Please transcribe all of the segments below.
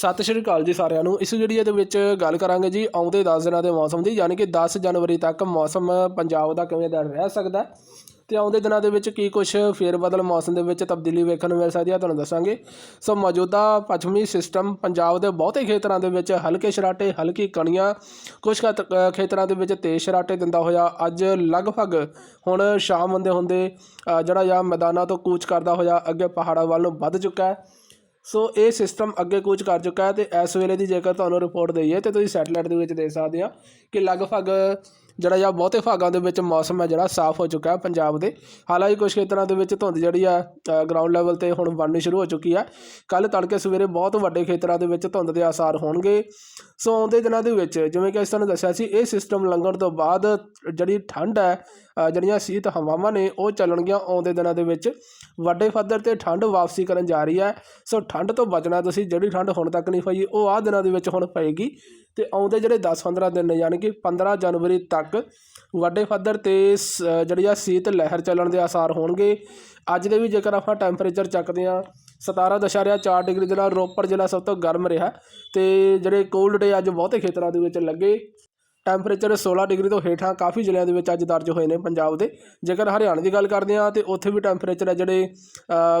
ਸਤਿ ਸ਼੍ਰੀ ਅਕਾਲ ਜੀ ਸਾਰਿਆਂ ਨੂੰ। ਇਸ ਵੀਡੀਓ ਦੇ ਵਿੱਚ ਗੱਲ ਕਰਾਂਗੇ ਜੀ ਆਉਂਦੇ 10 ਦਿਨਾਂ ਦੇ ਮੌਸਮ ਦੀ, ਯਾਨੀ ਕਿ 10 ਜਨਵਰੀ ਤੱਕ ਮੌਸਮ ਪੰਜਾਬ ਦਾ ਕਿਵੇਂ ਦਾ ਰਹਿ ਸਕਦਾ ਹੈ। ਤੇ ਆਉਂਦੇ ਦਿਨਾਂ ਦੇ ਵਿੱਚ ਕੀ ਕੁਝ ਫੇਰ ਬਦਲ ਮੌਸਮ ਦੇ ਵਿੱਚ ਤਬਦੀਲੀ ਵੇਖਣ ਨੂੰ ਮਿਲ ਸਕਦੀ ਹੈ, ਤੁਹਾਨੂੰ ਦੱਸਾਂਗੇ। ਸੋ ਮੌਜੂਦਾ ਪੱਛਮੀ ਸਿਸਟਮ ਪੰਜਾਬ ਦੇ ਬਹੁਤੇ ਖੇਤਰਾਂ ਦੇ ਵਿੱਚ ਹਲਕੇ ਸਰਾਟੇ ਹਲਕੀ ਕਣੀਆਂ ਕੁਝ ਖੇਤ- ਖੇਤਰਾਂ ਦੇ ਵਿੱਚ ਤੇਜ਼ ਸਰਾਟੇ ਦਿੰਦਾ ਹੋਇਆ ਅੱਜ ਲਗਭਗ ਹੁਣ ਸ਼ਾਮ ਹੁੰਦੇ ਹੁੰਦੇ ਜਿਹੜਾ ਜਾਂ ਮੈਦਾਨਾਂ ਤੋਂ ਕੂਚ ਕਰਦਾ ਹੋਇਆ ਅੱਗੇ ਪਹਾੜਾਂ ਵੱਲ ਨੂੰ ਵੱਧ ਚੁੱਕਾ ਹੈ। ਸੋ ਇਹ ਸਿਸਟਮ ਅੱਗੇ ਕੂਚ ਕਰ ਚੁੱਕਾ ਹੈ ਤੇ ਇਸ ਵੇਲੇ ਦੀ ਜੇਕਰ ਤੁਹਾਨੂੰ ਰਿਪੋਰਟ ਦਈਏ ਤੇ ਤੁਸੀਂ ਸੈਟਲਾਈਟ ਦੇ ਵਿੱਚ ਦੇਖ ਸਕਦੇ ਆ ਕਿ ਲਗਭਗ ਜਿਹੜਾ ਜਾਂ ਬਹੁਤੇ ਭਾਗਾਂ ਦੇ ਵਿੱਚ ਮੌਸਮ ਹੈ ਜਿਹੜਾ ਸਾਫ਼ ਹੋ ਚੁੱਕਾ ਹੈ ਪੰਜਾਬ ਦੇ। ਹਾਲਾਂਕਿ ਕੁਝ ਖੇਤਰਾਂ ਦੇ ਵਿੱਚ ਧੁੰਦ ਜਿਹੜੀ ਆ ਗਰਾਊਂਡ ਲੈਵਲ ਤੇ ਹੁਣ ਬਣਨੀ ਸ਼ੁਰੂ ਹੋ ਚੁੱਕੀ ਹੈ ਕੱਲ ਤੜਕੇ ਸਵੇਰੇ ਬਹੁਤ ਵੱਡੇ ਖੇਤਰਾਂ ਦੇ ਵਿੱਚ ਧੁੰਦ ਦੇ ਆਸਾਰ ਹੋਣਗੇ। ਸੋ ਆਉਂਦੇ ਦਿਨਾਂ ਦੇ ਵਿੱਚ ਜਿਵੇਂ ਕਿ ਅਸੀਂ ਤੁਹਾਨੂੰ ਦੱਸਿਆ ਸੀ, ਇਹ ਸਿਸਟਮ ਲੰਘਣ ਤੋਂ ਬਾਅਦ ਜਿਹੜੀ ਠੰਡ ਹੈ ਜਿਹੜੀਆਂ ਸ਼ੀਤ ਹਵਾਵਾਂ ਨੇ, ਉਹ ਚੱਲਣਗੀਆਂ ਆਉਂਦੇ ਦਿਨਾਂ ਦੇ ਵਿੱਚ। ਵੱਡੇ ਪੱਧਰ ਤੇ ਠੰਡ ਵਾਪਸੀ ਕਰਨ ਜਾ ਰਹੀ ਹੈ। ਸੋ ਠੰਡ ਤੋਂ ਬਚਣਾ ਤੁਸੀਂ ਜਿਹੜੀ ਠੰਡ ਹੁਣ ਤੱਕ ਨਹੀਂ ਪਈ, ਉਹ ਆਹ ਦਿਨਾਂ ਦੇ ਵਿੱਚ ਹੁਣ ਪਏਗੀ। ਅਤੇ ਆਉਂਦੇ ਜਿਹੜੇ 10-15 ਦਿਨ ਨੇ ਯਾਨੀ ਕਿ 15 ਜਨਵਰੀ ਤੱਕ ਵੱਡੇ ਪੱਧਰ ਤੇ ਸ- ਜਿਹੜੀ ਆ ਸੀਤ ਲਹਿਰ ਚੱਲਣ ਦੇ ਆਸਾਰ ਹੋਣਗੇ। ਅੱਜ ਦੇ ਵੀ ਜੇਕਰ ਆਪਾਂ ਟੈਂਪਰੇਚਰ ਚੱਕਦੇ ਹਾਂ 17.4 ਡਿਗਰੀ ਦੇ ਨਾਲ ਰੋਪੜ ਜ਼ਿਲ੍ਹਾ ਸਭ ਤੋਂ ਗਰਮ ਰਿਹਾ ਤੇ ਜਿਹੜੇ ਕੋਲਡ ਡੇ ਅੱਜ ਬਹੁਤੇ ਖੇਤਰਾਂ ਦੇ ਵਿੱਚ ਲੱਗੇ। ਟੈਂਪਰੇਚਰ 16 ਡਿਗਰੀ ਤੋਂ ਹੇਠਾਂ ਕਾਫੀ ਜ਼ਿਲ੍ਹਿਆਂ ਦੇ ਵਿੱਚ ਅੱਜ ਦਰਜ ਹੋਏ ਨੇ ਪੰਜਾਬ ਦੇ। ਜੇਕਰ ਹਰਿਆਣਾ ਦੀ ਗੱਲ ਕਰਦੇ ਹਾਂ ਤੇ ਉੱਥੇ ਵੀ ਟੈਂਪਰੇਚਰ ਹੈ ਜਿਹੜੇ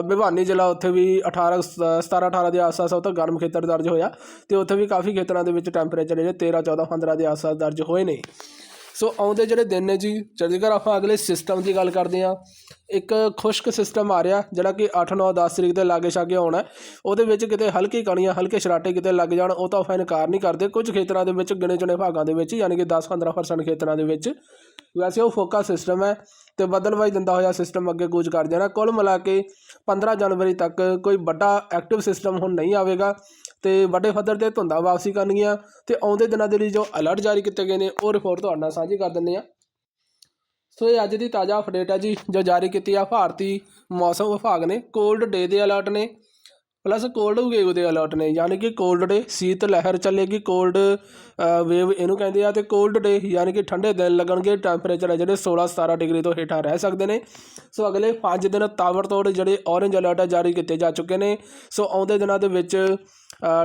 ਭਿਵਾਨੀ ਜ਼ਿਲ੍ਹਾ ਉੱਥੇ ਵੀ 18 17 18 ਦੇ ਆਸ-ਪਾਸ ਉਹ ਤਾਂ ਗਰਮ ਖੇਤਰ ਦਰਜ ਹੋਇਆ ਤੇ ਉੱਥੇ ਵੀ ਕਾਫੀ ਖੇਤਰਾਂ ਦੇ ਵਿੱਚ ਟੈਂਪਰੇਚਰ ਜਿਹੜੇ 13 14 15 ਦੇ ਆਸ-ਪਾਸ ਦਰਜ ਹੋਏ ਨੇ। ਸੋ ਆਉਂਦੇ ਜਿਹੜੇ ਦਿਨ ਨੇ ਜੀ, ਜੇਕਰ ਆਪਾਂ ਅਗਲੇ ਸਿਸਟਮ ਦੀ ਗੱਲ ਕਰਦੇ ਹਾਂ ਇੱਕ ਖੁਸ਼ਕ ਸਿਸਟਮ ਆ ਰਿਹਾ, ਜਿਹੜਾ ਕਿ 8 9 10 ਤਰੀਕ ਦੇ ਲਾਗੇ ਛਾਗੇ ਆਉਣਾ ਉਹਦੇ ਵਿੱਚ ਕਿਤੇ ਹਲਕੀ ਕਣੀਆਂ, ਹਲਕੇ ਸ਼ਰਾਟੇ ਕਿਤੇ ਲੱਗ ਜਾਣ, ਉਹ ਤਾਂ ਆਪਾਂ ਇਨਕਾਰ ਨਹੀਂ ਕਰਦੇ। ਕੁਝ ਖੇਤਰਾਂ ਦੇ ਵਿੱਚ, ਗਿਣੇ ਚੁਣੇ ਭਾਗਾਂ ਦੇ ਵਿੱਚ, ਯਾਨੀ ਕਿ 10-15% ਖੇਤਰਾਂ ਦੇ ਵਿੱਚ, ਵੈਸੇ ਉਹ ਫੋਕਾ ਸਿਸਟਮ ਹੈ ਤੇ ਬਦਲਵਾਈ ਦਿੰਦਾ ਹੋਇਆ ਸਿਸਟਮ ਅੱਗੇ ਕੂਚ ਕਰ ਜਾਣਾ ਕੁੱਲ ਮਿਲਾ ਕੇ 15 ਜਨਵਰੀ ਤੱਕ ਕੋਈ ਵੱਡਾ ਐਕਟਿਵ ਸਿਸਟਮ ਹੁਣ ਨਹੀਂ ਆਵੇਗਾ ਤੇ ਵੱਡੇ ਪੱਧਰ ਤੇ ਧੁੰਦਾਂ ਵਾਪਸੀ ਕਰਨਗੀਆਂ ਤੇ ਆਉਂਦੇ ਦਿਨਾਂ ਦੇ ਲਈ ਜੋ ਅਲਰਟ ਜਾਰੀ ਕੀਤੇ ਗਏ ਨੇ, ਉਹ ਰਿਪੋਰਟ ਤੁਹਾਡੇ ਨਾਲ ਸਾਂਝੀ ਕਰ ਦਿੰਦੇ ਆ ਸੋ ਇਹ ਅੱਜ ਦੀ ਤਾਜ਼ਾ ਅਪਡੇਟ ਹੈ ਜੀ, ਜੋ ਜਾਰੀ ਕੀਤੀ ਆ ਭਾਰਤੀ ਮੌਸਮ ਵਿਭਾਗ ਨੇ ਕੋਲਡ ਡੇ ਦੇ ਅਲਰਟ ਨੇ ਪਲੱਸ ਕੋਲਡ ਵੇਵ ਦੇ ਅਲਰਟ ਨੇ, ਯਾਨੀ ਕਿ ਕੋਲਡ ਡੇ ਸ਼ੀਤ ਲਹਿਰ ਚੱਲੇਗੀ ਕੋਲਡ ਵੇਵ ਇਹਨੂੰ ਕਹਿੰਦੇ ਆ ਤੇ ਕੋਲਡ ਡੇ ਯਾਨੀ ਕਿ ਠੰਡੇ ਦਿਨ ਲੱਗਣਗੇ ਟੈਂਪਰੇਚਰ ਹੈ ਜਿਹੜੇ 16 17 ਡਿਗਰੀ ਤੋਂ ਹੇਠਾਂ ਰਹਿ ਸਕਦੇ ਨੇ। ਸੋ ਅਗਲੇ 5 ਦਿਨ ਤਾਵੜ ਤੋੜ ਜਿਹੜੇ ਔਰੇਂਜ ਅਲਰਟ ਹੈ ਜਾਰੀ ਕੀਤੇ ਜਾ ਚੁੱਕੇ ਨੇ। ਸੋ ਆਉਂਦੇ ਦਿਨਾਂ ਦੇ ਵਿੱਚ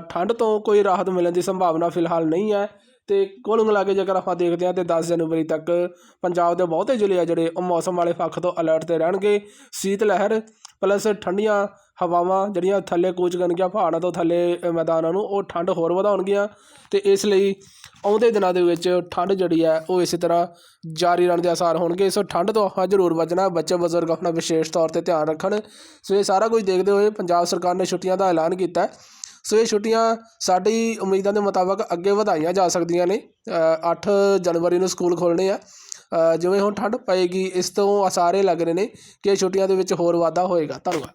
ਠੰਡ ਤੋਂ ਕੋਈ ਰਾਹਤ ਮਿਲਣ ਦੀ ਸੰਭਾਵਨਾ ਫਿਲਹਾਲ ਨਹੀਂ ਹੈ। ਤੇ ਕੁੱਲ ਮਿਲਾ ਕੇ ਜੇਕਰ ਆਪਾਂ ਦੇਖਦੇ ਹਾਂ ਤੇ 10 ਜਨਵਰੀ ਤੱਕ ਪੰਜਾਬ ਦੇ ਬਹੁਤੇ ਜ਼ਿਲ੍ਹੇ ਆ ਜਿਹੜੇ ਉਹ ਮੌਸਮ ਵਾਲੇ ਪੱਖ ਤੋਂ ਅਲਰਟ ਤੇ ਰਹਿਣਗੇ। ਸ਼ੀਤ ਲਹਿਰ ਪਲੱਸ ਠੰਡੀਆਂ ਹਵਾਵਾਂ ਜਿਹੜੀਆਂ ਥੱਲੇ ਕੂਚ ਕਰਨਗੀਆਂ, ਪਹਾੜਾਂ ਤੋਂ ਥੱਲੇ ਮੈਦਾਨਾਂ ਨੂੰ, ਉਹ ਠੰਡ ਹੋਰ ਵਧਾਉਣਗੀਆਂ ਤੇ ਇਸ ਲਈ ਆਉਂਦੇ ਦਿਨਾਂ ਦੇ ਵਿੱਚ ਠੰਡ ਜਿਹੜੀ ਹੈ ਉਹ ਇਸੇ ਤਰ੍ਹਾਂ ਜਾਰੀ ਰਹਿਣ ਦੇ ਆਸਾਰ ਹੋਣਗੇ। ਸੋ ਠੰਡ ਤੋਂ ਆਪਾਂ ਜ਼ਰੂਰ ਬਚਣਾ, ਬੱਚੇ, ਬਜ਼ੁਰਗ ਆਪਣਾ ਵਿਸ਼ੇਸ਼ ਤੌਰ ਤੇ ਧਿਆਨ ਰੱਖਣ। ਸੋ ਇਹ ਸਾਰਾ ਕੁਝ ਦੇਖਦੇ ਹੋਏ ਪੰਜਾਬ ਸਰਕਾਰ ਨੇ ਛੁੱਟੀਆਂ ਦਾ ਐਲਾਨ ਕੀਤਾ। ਸੋ ਇਹ ਛੁੱਟੀਆਂ ਸਾਡੀ ਉਮੀਦਾਂ ਦੇ ਮੁਤਾਬਕ ਅੱਗੇ ਵਧਾਈਆਂ ਜਾ ਸਕਦੀਆਂ ਨੇ। ਅ, 8 ਜਨਵਰੀ ਨੂੰ ਸਕੂਲ ਖੋਲ੍ਹਣੇ ਆ। ਜਿਵੇਂ ਹੁਣ ਠੰਡ ਪਏਗੀ ਇਸ ਤੋਂ ਆਸਾਰੇ ਲੱਗ ਰਹੇ ਨੇ ਕਿ ਛੁੱਟੀਆਂ ਦੇ ਵਿੱਚ ਹੋਰ ਵਾਧਾ ਹੋਏਗਾ। ਧੰਨਵਾਦ।